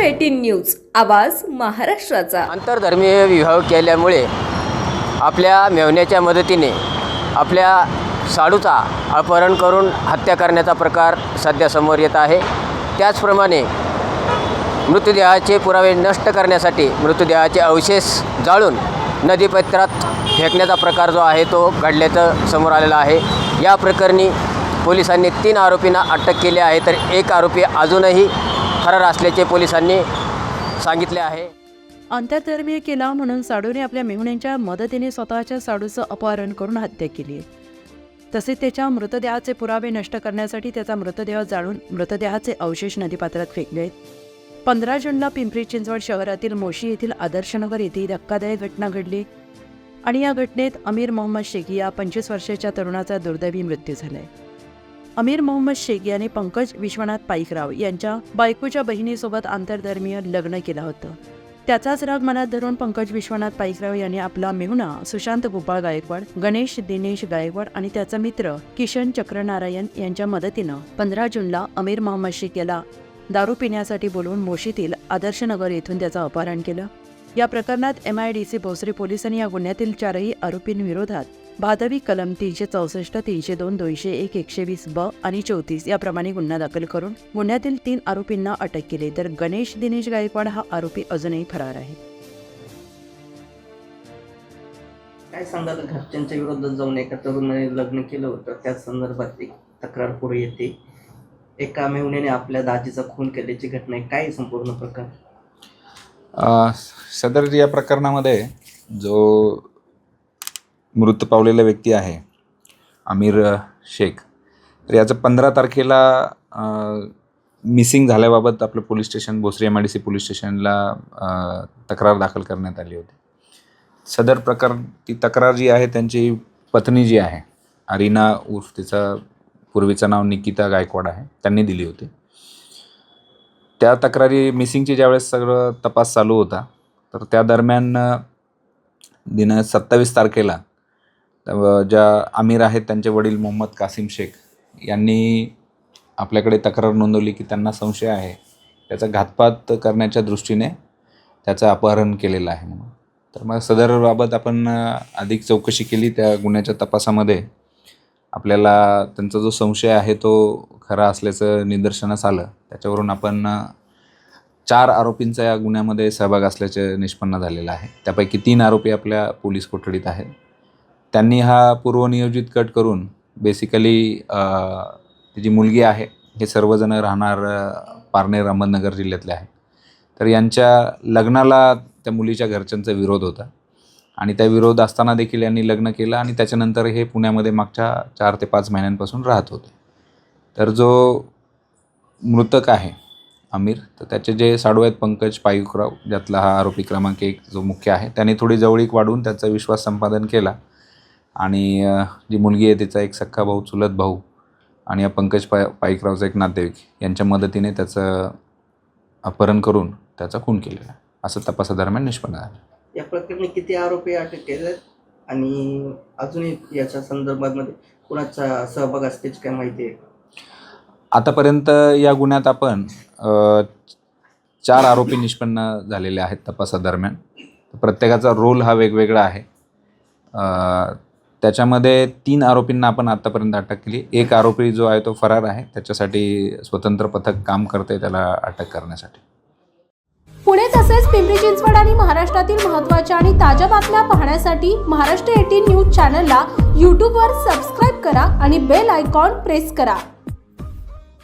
Eighteen news आवाज महाराष्ट्राचा. आंतरधर्मीय विवाह केल्यामुळे आपल्या मेवण्याच्या मदतीने आपल्या साडूचा अपहरण करून हत्या करण्याचा प्रकार सध्या समोर येत आहे. त्याचप्रमाणे मृतदेहाचे पुरावे नष्ट करण्यासाठी मृतदेहाचे अवशेष जाळून नदीपत्रात फेकण्याचा प्रकार जो आहे तो घडल्याचं समोर आलेला आहे. या प्रकरणी पोलिसांनी तीन आरोपींना अटक केली आहे तर एक आरोपी अजूनही फरार असल्याचे पोलिसांनी सांगितले आहे. आंतरधर्मीय केला म्हणून साडूने आपल्या मेहुण्यांच्या मदतीने स्वतःच्या साडूचं अपहरण करून हत्या केली. आहे तसेच त्याच्या मृतदेहाचे पुरावे नष्ट करण्यासाठी त्याचा मृतदेह जाळून मृतदेहाचे अवशेष नदीपात्रात फेकले. आहेत पंधरा जूनला पिंपरी चिंचवड शहरातील मोशी येथील आदर्शनगर येथे धक्कादायक घटना घडली आणि या घटनेत अमीर मोहम्मद शेख या पंचवीस वर्षाच्या तरुणाचा दुर्दैवी मृत्यू झाला आहे अमीर मोहम्मद शेख याने पंकज विश्वनाथ पाईकराव यांच्या बायकोच्या बहिणीसोबत आंतरधर्मीय लग्न केलं होतं. त्याचाच राग मनात धरून पंकज विश्वनाथ पाईकराव यांनी आपला मेहुणा सुशांत गोपाळ गायकवाड गणेश दिनेश गायकवाड आणि त्याचा मित्र किशन चक्रनारायण यांच्या मदतीनं पंधरा जूनला अमीर मोहम्मद शेख याला दारू पिण्यासाठी बोलवून मोशीतील आदर्शनगर येथून त्याचं अपहरण केलं. या प्रकरणात M I D C Bhosari पोलिसांनी या गुन्ह्यातील चारही आरोपींविरोधात भादवी कलम तीनशे चौसष्ट तीनशे दोन दोनशे एक एकशे वीस ब आणि चौतीस याप्रमाणे गुन्हा दाखल करून गुन्ह्यातील तीन आरोपींना अटक केली. तर गणेश दिनेश गायकवाड हा आरोपी अजूनही फरार आहे. काय सांगाल? घरच्यांच्या विरोधात जाऊन एका तरुणाने लग्न केलं होतं. त्याच संदर्भात एक तक्रार पुढे येते. एका मेहुण्याने आपल्या दाजीचा खून केल्याची घटना आहे. काय संपूर्ण प्रकार? सदर या प्रकरणामध्ये जो मृत पावलेला व्यक्ती आहे आमिर शेख. तर याचं पंधरा तारखेला मिसिंग झाल्याबाबत आपलं police station Bhosari M I D C police स्टेशनला तक्रार दाखल करण्यात आली होती. सदर प्रकार ती तक्रार जी आहे त्यांची पत्नी जी आहे अरिना उर्फ तिचं पूर्वीचं नाव निकिता गायकवाड आहे त्यांनी दिली होती. त्या तक्रारी मिसिंगची ज्यावेळेस सगळं तपास चालू होता तर त्या दरम्यान दिन सत्तावीस तारखेला ज्या आमिर आहेत त्यांचे वडील मोहम्मद कासिम शेख यांनी आपल्याकडे तक्रार नोंदवली की त्यांना संशय आहे. त्याचा घातपात करण्याच्या दृष्टीने त्याचं अपहरण केलेलं आहे म्हणून. तर मग सदरबाबत आपण अधिक चौकशी केली. त्या गुन्ह्याच्या तपासामध्ये आपल्याला त्यांचा जो संशय आहे तो खरा असल्याचं निदर्शनास आलं. त्याच्यावरून आपण चार आरोपींचा या गुन्ह्यामध्ये सहभाग असल्याचे निष्पन्न झालेलं आहे. त्यापैकी तीन आरोपी आपल्या पोलीस कोठडीत आहेत. त्यांनी हा पूर्वनियोजित कट करून बेसिकली जी मुलगी आहे हे सर्वजण राहणार पारनेर अहमदनगर जिल्ह्यातले आहे तर यांच्या लग्नाला त्या मुलीच्या घरच्यांचा विरोध होता. आणि त्या विरोध असताना देखील यांनी लग्न केलं आणि त्याच्यानंतर हे पुण्यामध्ये मागच्या चार ते पाच महिन्यांपासून राहत होते. तर जो मृतक आहे आमिर तर त्याचे जे साडू आहेत पंकज पायुकराव ज्यातला हा आरोपी क्रमांक एक जो मुख्य आहे त्याने थोडी जवळीक वाढवून त्याचा विश्वास संपादन केला. आणि जी मुलगी आहे तिचा एक सख्खा भाऊ चुलत भाऊ आणि या पंकज पाय पाईकरावचा एक नातेवाईक यांच्या मदतीने त्याचं अपहरण करून त्याचा खून केलेला आहे. असं तपासादरम्यान निष्पन्न झालं. या प्रकरणी किती आरोपी अटक केले आणि अजूनही याच्या संदर्भामध्ये कुणाचा सहभाग असल्याची काय माहिती आहे? आतापर्यंत या गुन्ह्यात आपण चार आरोपी निष्पन्न झालेले आहेत तपासादरम्यान प्रत्येकाचा रोल हा वेगवेगळा आहे. त्याच्यामध्ये तीन आरोपींना आपण आत्तापर्यंत अटक केली. एक आरोपी जो आहे तो फरार आहे. त्याच्यासाठी स्वतंत्र पथक काम करते त्याला अटक करण्यासाठी. पुणे तसेच पिंपरी चिंचवड आणि महाराष्ट्रातील महत्त्वाच्या आणि ताज्या बातम्या पाहण्यासाठी महाराष्ट्र एटीन न्यूज चॅनलला यूट्यूबवर सबस्क्राईब करा आणि बेल आयकॉन प्रेस करा.